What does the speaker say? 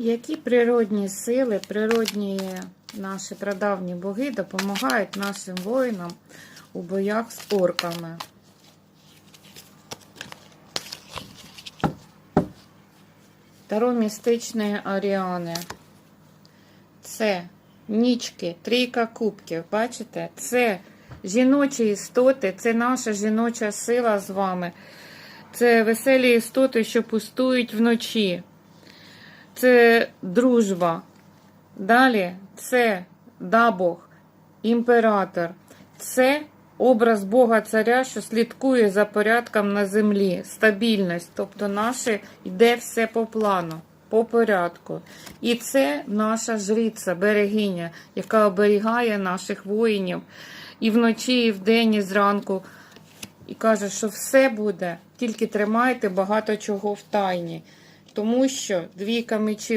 Які природні сили, природні наші прадавні боги допомагають нашим воїнам у боях з орками? Таро містичної Аріани. Це нічки, трійка кубків. Бачите? Це жіночі істоти, це наша жіноча сила з вами. Це веселі істоти, що пустують вночі. Це дружба. Далі це дабог, імператор. Це образ Бога Царя, що слідкує за порядком на землі, стабільність. Тобто наше йде все по плану, по порядку. І це наша жриця, берегиня, яка оберігає наших воїнів і вночі, і вдень, і зранку. І каже, що все буде, тільки тримайте багато чого в тайні. Тому що двійка мечів